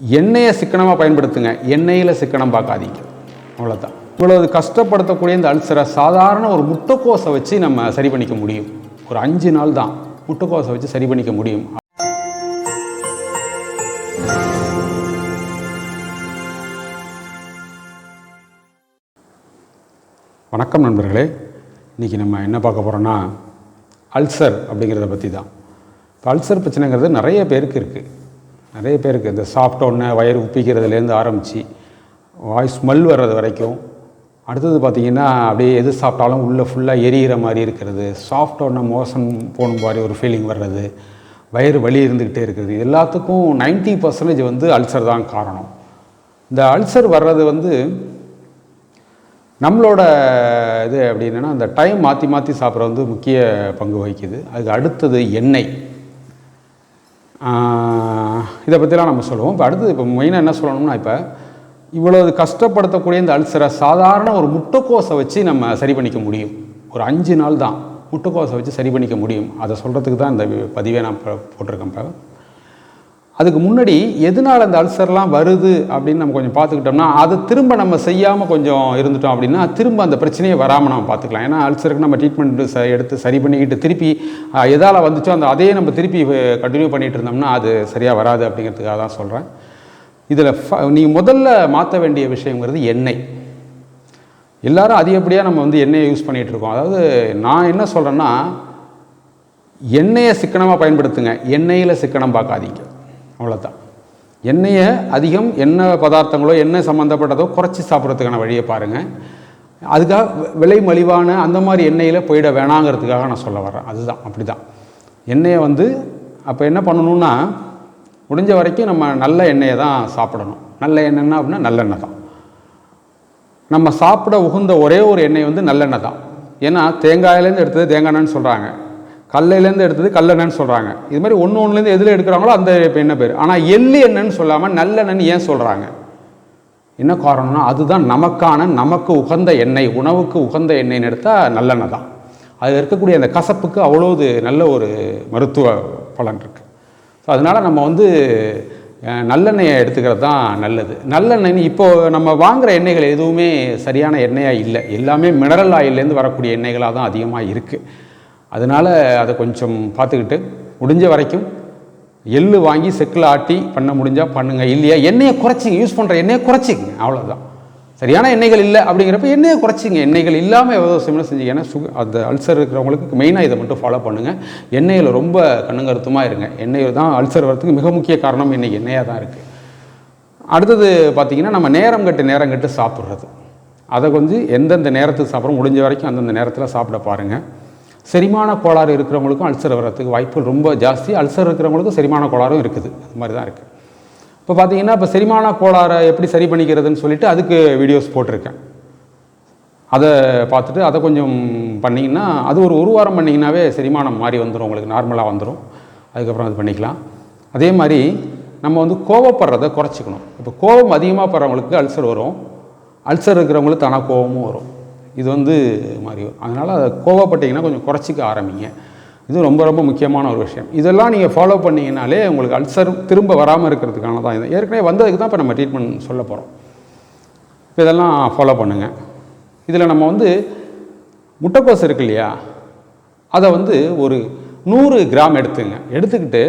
எண்ணெயை சிக்கனமாக பயன்படுத்துங்க. எண்ணெயில் சிக்கனம் பார்க்காதீங்க. அவ்வளோதான் இவ்வளவு கஷ்டப்படுத்தக்கூடிய இந்த அல்சரை சாதாரண ஒரு முட்டைக்கோசை வச்சு நம்ம சரி பண்ணிக்க முடியும். ஒரு அஞ்சு நாள் தான் முட்டைக்கோசை வச்சு சரி பண்ணிக்க முடியும். வணக்கம் நண்பர்களே. இன்றைக்கி நம்ம என்ன பார்க்க போகிறோன்னா அல்சர் அப்படிங்கிறத பற்றி தான் இப்போ அல்சர் பிரச்சனைங்கிறது நிறைய பேருக்கு இருக்குது நிறைய பேருக்கு இந்த சாப்பிட்ட வயிறு உப்பிக்கிறதுலேருந்து ஆரம்பித்து வாய் ஸ்மெல் வர்றது வரைக்கும். அடுத்தது பார்த்திங்கன்னா அப்படியே எது சாப்பிட்டாலும் உள்ளே ஃபுல்லாக எரியிற மாதிரி இருக்கிறது. சாஃப்டோன்ன மோசம் போன மாதிரி ஒரு ஃபீலிங் வர்றது. வயிறு வலி இருந்துக்கிட்டே இருக்குது. எல்லாத்துக்கும் 90% பர்சன்டேஜ் வந்து அல்சர் தான் காரணம். இந்த அல்சர் வர்றது வந்து நம்மளோட இது அப்படின்னா அந்த டைம் மாற்றி மாற்றி சாப்பிட்றது வந்து முக்கிய பங்கு வகிக்குது. அதுக்கு அடுத்தது எண்ணெய். இதை பற்றிலாம் நம்ம சொல்லுவோம். இப்போ அடுத்தது இப்போ மெயினாக என்ன சொல்லணும்னா இப்போ இவ்வளவு கஷ்டப்படுத்தக்கூடிய இந்த அல்சரை சாதாரண ஒரு முட்டைக்கோசை வச்சு நம்ம சரி பண்ணிக்க முடியும். ஒரு அஞ்சு நாள் தான் முட்டைக்கோசை வச்சு சரி பண்ணிக்க முடியும். அதை சொல்கிறதுக்கு தான் இந்த பதிவை நான் இப்போ போட்டிருக்கேன் இப்போ அதுக்கு முன்னாடி எதனால் அந்த அல்சர்லாம் வருது அப்படின்னு நம்ம கொஞ்சம் பார்த்துக்கிட்டோம்னா அதை திரும்ப நம்ம செய்யாமல் கொஞ்சம் இருந்துட்டோம் அப்படின்னா திரும்ப அந்த பிரச்சனையை வராமல் நம்ம பார்த்துக்கலாம். ஏன்னா அல்சருக்கு நம்ம ட்ரீட்மெண்ட் ச எடுத்து சரி பண்ணிக்கிட்டு திருப்பி எதால் வந்துச்சோ அந்த அதே நம்ம திருப்பி கண்டினியூ பண்ணிகிட்டு இருந்தோம்னா அது சரியாக வராது அப்படிங்கிறதுக்காக தான் சொல்கிறேன் இதில் ஃப நீங்கள் முதல்ல மாற்ற வேண்டிய விஷயங்கிறது எண்ணெய். எல்லாரும் அதிகப்படியாக நம்ம வந்து எண்ணெயை யூஸ் பண்ணிகிட்டு இருக்கோம். அதாவது நான் என்ன சொல்கிறேன்னா எண்ணெயை சிக்கனமாக பயன்படுத்துங்க. எண்ணெயில் சிக்கனம் பார்க்காதீங்க. அவ்வளோதான் எண்ணெயை அதிகம் எண்ணெய் பதார்த்தங்களோ எண்ணெய் சம்மந்தப்பட்டதோ குறைச்சி சாப்பிட்றதுக்கான வழியை பாருங்கள் அதுக்காக விலை மலிவான அந்த மாதிரி எண்ணெயில் போயிட வேணாங்கிறதுக்காக நான் சொல்ல வரேன் அதுதான் அப்படி தான் எண்ணெயை வந்து அப்போ என்ன பண்ணணும்னா முடிஞ்ச வரைக்கும் நம்ம நல்ல எண்ணெயை தான் சாப்பிடணும். நல்ல எண்ணெய்னா அப்படின்னா நல்லெண்ணெய் தான். நம்ம சாப்பிட உகுந்த ஒரே ஒரு எண்ணெய் வந்து நல்லெண்ணெய் தான். ஏன்னா தேங்காயிலேருந்து எடுத்தது தேங்காய் எண்ணெய்னு சொல்கிறாங்க கல்லையிலேருந்து எடுத்தது கல்லெண்ணெய்னு சொல்கிறாங்க இது மாதிரி ஒன்று ஒன்றுலேருந்து எதில் எடுக்கிறாங்களோ அந்த இப்போ என்ன பேர்? ஆனால் எள்ளு எண்ணெய்னு சொல்லாமல் நல்லெண்ணெய்னு ஏன் சொல்கிறாங்க என்ன காரணம்னா அதுதான் நமக்கான நமக்கு உகந்த எண்ணெய் உணவுக்கு உகந்த எண்ணெய்னு எடுத்தால் நல்லெண்ணெய் தான். அது இருக்கக்கூடிய அந்த கசப்புக்கு அவ்வளோது நல்ல ஒரு மருத்துவ பலன் இருக்குது ஸோ அதனால் நம்ம வந்து நல்லெண்ணெயை எடுத்துக்கிறது தான் நல்லது. நல்லெண்ணெய் இப்போது நம்ம வாங்குகிற எண்ணெய்கள் எதுவுமே சரியான எண்ணெயாக இல்லை. எல்லாமே மினரல் ஆயிலேருந்து வரக்கூடிய எண்ணெய்களாக தான் அதிகமாக இருக்குது அதனால் அதை கொஞ்சம் பார்த்துக்கிட்டு முடிஞ்ச வரைக்கும் எள்ளு வாங்கி செக்கில் ஆட்டி பண்ண முடிஞ்சால் பண்ணுங்கள் இல்லையா? எண்ணெயை குறைச்சிங்க. யூஸ் பண்ணுற எண்ணெயை குறைச்சிங்க. அவ்வளோதான் சரியான எண்ணெய்கள் இல்லை அப்படிங்கிறப்ப எண்ணெயை குறைச்சிங்க. எண்ணெய்கள் இல்லாமல் எவ்வளோ சிம்மில் செஞ்சீங்க. ஏன்னா சுக அந்த அல்சர் இருக்கிறவங்களுக்கு மெயினாக இதை மட்டும் ஃபாலோ பண்ணுங்கள் எண்ணெயில் ரொம்ப கண்ணுங்கருத்துமாக இருங்க. எண்ணெய் தான் அல்சர் வரத்துக்கு மிக முக்கிய காரணம் இன்றைக்கி எண்ணெயாக தான் இருக்குது அடுத்தது பார்த்திங்கன்னா நம்ம நேரம் கட்டு நேரம் கட்டு சாப்பிட்றது. அதை கொஞ்சம் எந்தெந்த நேரத்துக்கு சாப்பிட்றோம் முடிஞ்ச வரைக்கும் அந்தந்த நேரத்தில் சாப்பிட பாருங்கள் செரிமான கோளாறு இருக்கிறவங்களுக்கும் அல்சர் வர்றதுக்கு வாய்ப்புகள் ரொம்ப ஜாஸ்தி. அல்சர் இருக்கிறவங்களுக்கும் செரிமான கோளாறும் இருக்குது. அது மாதிரி தான் இருக்குது இப்போ பார்த்தீங்கன்னா இப்போ செரிமான கோளாறை எப்படி சரி பண்ணிக்கிறதுன்னு சொல்லிட்டு அதுக்கு வீடியோஸ் போட்டிருக்கேன். அதை பார்த்துட்டு அதை கொஞ்சம் பண்ணிங்கன்னா அது ஒரு ஒரு வாரம் பண்ணிங்கனாவே செரிமானம் மாறி வந்துடும் உங்களுக்கு நார்மலாக வந்துடும் அதுக்கப்புறம் அது பண்ணிக்கலாம். அதே மாதிரி நம்ம வந்து கோவப்படுறதை குறைச்சிக்கணும். இப்போ கோபம் அதிகமாக படுறவங்களுக்கு அல்சர் வரும். அல்சர் இருக்கிறவங்களுக்கு தானாக கோபமும் வரும். இது வந்து மாதிரி அதனால் அதை கோவப்பட்டீங்கன்னா கொஞ்சம் குறைச்சிக்க ஆரம்பிங்க. இது ரொம்ப ரொம்ப முக்கியமான ஒரு விஷயம். இதெல்லாம் நீங்கள் ஃபாலோ பண்ணிங்கனாலே உங்களுக்கு அல்சர் திரும்ப வராமல் இருக்கிறதுக்கான தான் இது. ஏற்கனவே வந்ததுக்கு தான் இப்போ நம்ம ட்ரீட்மெண்ட் சொல்ல போகிறோம் இப்போ இதெல்லாம் ஃபாலோ பண்ணுங்கள் இதில் நம்ம வந்து முட்டைக்கோஸ் இருக்கு இல்லையா? அதை வந்து ஒரு நூறு கிராம் எடுத்துங்க. எடுத்துக்கிட்டு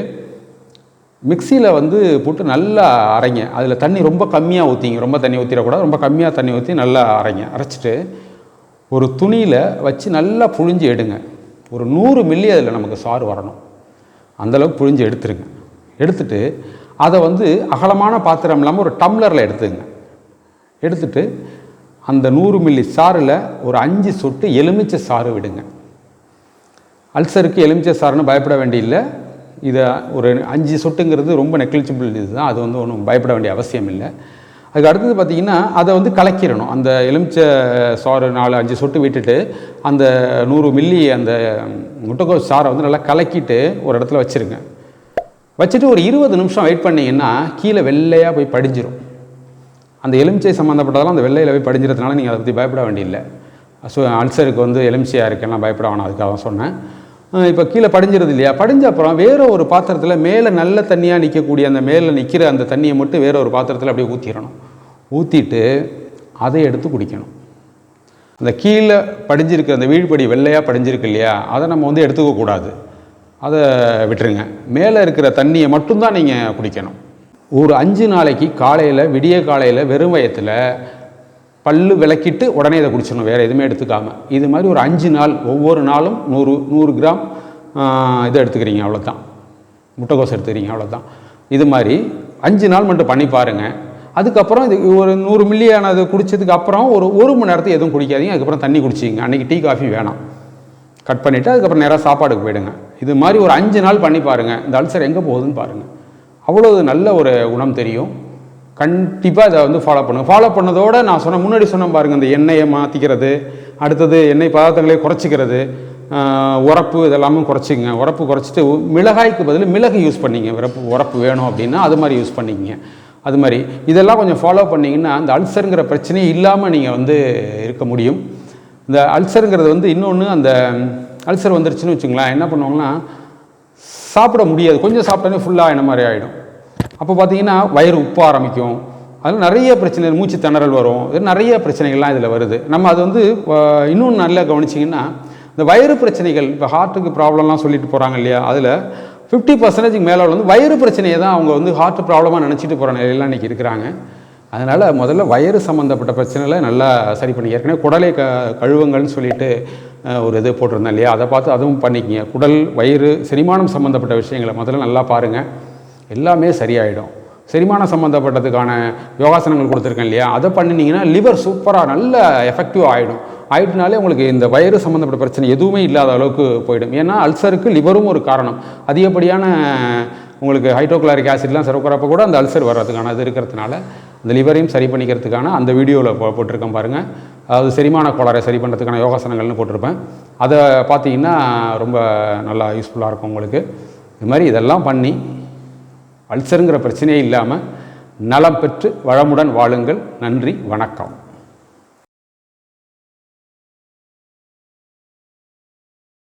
மிக்சியில் வந்து போட்டு நல்லா அரைங்க. அதில் தண்ணி ரொம்ப கம்மியாக ஊற்றிங்க ரொம்ப தண்ணி ஊற்றிடக்கூடாது ரொம்ப கம்மியாக தண்ணி ஊற்றி நல்லா அரைங்க. அரைச்சிட்டு ஒரு துணியில் வச்சு நல்லா புழிஞ்சு எடுங்க. ஒரு நூறு மில்லி அதில் நமக்கு சாறு வரணும். அந்தளவுக்கு புழிஞ்சு எடுத்துருங்க. எடுத்துட்டு அதை வந்து அகலமான பாத்திரம் இல்லாமல் ஒரு டம்ளரில் எடுத்துங்க. எடுத்துட்டு அந்த நூறு மில்லி சாறில் ஒரு அஞ்சு சொட்டு எலுமிச்சை சாறு விடுங்க. அல்சருக்கு எலுமிச்சை சாறுன்னு பயப்பட வேண்டியதில்லை இதை ஒரு அஞ்சு சொட்டுங்கிறது ரொம்ப நெக்லிஜிபிள் இதுதான். அது வந்து ஒன்றும் பயப்பட வேண்டிய அவசியம் இல்லை அதுக்கு அடுத்தது பார்த்திங்கன்னா அதை வந்து கலக்கிடணும். அந்த எலுமிச்சை சாறு நாலு அஞ்சு சொட்டு விட்டுட்டு அந்த நூறு மில்லி அந்த முட்டைக்கோஸ் சாறை வந்து நல்லா கலக்கிட்டு ஒரு இடத்துல வச்சுருங்க. வச்சுட்டு ஒரு இருபது நிமிஷம் வெயிட் பண்ணிங்கன்னா கீழே வெள்ளையாக போய் படிஞ்சிடும் அந்த எலுமிச்சை சம்மந்தப்பட்டதெல்லாம் அந்த வெள்ளையில் போய் படிஞ்சிறதுனால நீங்கள் அதை பற்றி பயப்பட வேண்டியதில்லை ஸோ அல்சருக்கு வந்து எலுமிச்சையாக இருக்கெல்லாம் பயப்பட வேணாம் அதுக்காக தான் சொன்னேன். இப்போ கீழே படிஞ்சிருது இல்லையா? படிஞ்ச அப்புறம் வேற ஒரு பாத்திரத்தில் மேலே நல்ல தண்ணியாக நிற்கக்கூடிய அந்த மேலே நிற்கிற அந்த தண்ணியை மட்டும் வேற ஒரு பாத்திரத்தில் அப்படியே ஊற்றிடணும் ஊற்றிட்டு அதை எடுத்து குடிக்கணும். அந்த கீழே படிஞ்சிருக்க அந்த வீழ்படி வெள்ளையாக படிஞ்சிருக்கு இல்லையா? அதை நம்ம வந்து எடுத்துக்கக்கூடாது அதை விட்டுருங்க. மேலே இருக்கிற தண்ணியை மட்டும்தான் நீங்கள் குடிக்கணும். ஒரு அஞ்சு நாளைக்கு காலையில் விடிய காலையில் வெறும் வயத்தில் பல்லு விளக்கிட்டு உடனே இதை குடிச்சிடணும். வேறு எதுவுமே எடுத்துக்காம. இது மாதிரி ஒரு அஞ்சு நாள் ஒவ்வொரு நாளும் நூறு நூறு கிராம் இதை எடுத்துக்கிறீங்க அவ்வளோதான் முட்டைக்கோஸ் எடுத்துக்கிறீங்க அவ்வளோதான் இது மாதிரி அஞ்சு நாள் மட்டும் பண்ணி பாருங்கள் அதுக்கப்புறம் இது ஒரு நூறு மில்லியானது குடித்ததுக்கு அப்புறம் ஒரு ஒரு மணி நேரத்துக்கு எதுவும் குடிக்காதீங்க. அதுக்கப்புறம் தண்ணி குடிச்சிங்க அன்றைக்கி டீ காஃபி வேணாம். கட் பண்ணிவிட்டு அதுக்கப்புறம் நேராக சாப்பாடுக்கு போயிடுங்க. இது மாதிரி ஒரு அஞ்சு நாள் பண்ணி பாருங்கள் இந்த அல்சர் எங்கே போகுதுன்னு பாருங்கள் அவ்வளோ நல்ல ஒரு குணம் தெரியும். கண்டிப்பாக இதை வந்து ஃபாலோ பண்ணுங்க. ஃபாலோ பண்ணதோட நான் சொன்ன முன்னாடி சொன்னேன் பாருங்கள் இந்த எண்ணெயை மாற்றிக்கிறது அடுத்தது எண்ணெய் பதார்த்தங்களை குறைச்சிக்கிறது உரப்பு இதெல்லாமும் குறைச்சிங்க உரப்பு குறைச்சிட்டு மிளகாய்க்கு பதில் மிளகு யூஸ் பண்ணிங்க உரப்பு உரப்பு வேணும் அப்படின்னா அது மாதிரி யூஸ் பண்ணிக்கங்க. அது மாதிரி. இதெல்லாம் கொஞ்சம் ஃபாலோ பண்ணிங்கன்னா அந்த அல்சருங்கிற பிரச்சனையே இல்லாமல் நீங்கள் வந்து இருக்க முடியும். இந்த அல்சருங்கிறது வந்து இன்னொன்று அந்த அல்சர் வந்துருச்சுன்னு வச்சுங்களேன் என்ன பண்ணுவாங்கன்னா சாப்பிட முடியாது. கொஞ்சம் சாப்பிட்டாலே ஃபுல்லாக என்ன மாதிரி ஆகிடும் அப்போ பார்த்தீங்கன்னா வயிறு உப்ப ஆரம்பிக்கும். அதில் நிறைய பிரச்சனை மூச்சு திணறல் வரும். இது நிறைய பிரச்சனைகள்லாம் இதில் வருது. நம்ம அது வந்து இன்னும் நல்லா கவனிச்சிங்கன்னா இந்த வயிறு பிரச்சனைகள் இப்போ ஹார்ட்டுக்கு ப்ராப்ளம்லாம் சொல்லிட்டு போகிறாங்க இல்லையா? அதில் ஃபிஃப்டி பர்சன்டேஜ்க்கு மேலே வந்து வயிறு பிரச்சனையை தான் அவங்க வந்து ஹார்ட் ப்ராப்ளமாக நினச்சிட்டு போகிற நிலையெல்லாம் இன்றைக்கி இருக்கிறாங்க. அதனால் முதல்ல வயிறு சம்மந்தப்பட்ட பிரச்சனைகளை நல்லா சரி பண்ணி ஏற்கனவே குடலை க கழுவுங்கள்னு சொல்லிட்டு ஒரு இது போட்டிருந்தேன் இல்லையா? அதை பார்த்து அதுவும் பண்ணிக்கங்க. குடல் வயிறு செரிமானம் சம்மந்தப்பட்ட விஷயங்களை முதல்ல நல்லா பாருங்கள் எல்லாமே சரியாயிடும். செரிமானம் சம்மந்தப்பட்டதுக்கான யோகாசனங்கள் கொடுத்துருக்கேன் இல்லையா? அதை பண்ணினீங்கன்னா லிவர் சூப்பராக நல்ல எஃபெக்டிவ் ஆகிடும் ஆயிட்டுனாலே உங்களுக்கு இந்த வயிறு சம்மந்தப்பட்ட பிரச்சனை எதுவுமே இல்லாத அளவுக்கு போயிடும். ஏன்னா அல்சருக்கு லிவரும் ஒரு காரணம். அதிகப்படியான உங்களுக்கு ஹைட்ரோக்ளாரிக் ஆசிட்லாம் சிறப்புறப்ப கூட அந்த அல்சர் வர்றதுக்கான இது இருக்கிறதுனால அந்த லிவரையும் சரி பண்ணிக்கிறதுக்கான அந்த வீடியோவில் போ போட்டிருக்கேன் பாருங்கள் அதாவது செரிமான கோளாறை சரி பண்ணுறதுக்கான யோகாசனங்கள்னு போட்டிருப்பேன். அதை பார்த்தீங்கன்னா ரொம்ப நல்லா யூஸ்ஃபுல்லாக இருக்கும் உங்களுக்கு. இது மாதிரி இதெல்லாம் பண்ணி அல்சருங்கிற பிரச்சனையே இல்லாமல் நலம் பெற்று வளமுடன் வாழுங்கள். நன்றி வணக்கம்.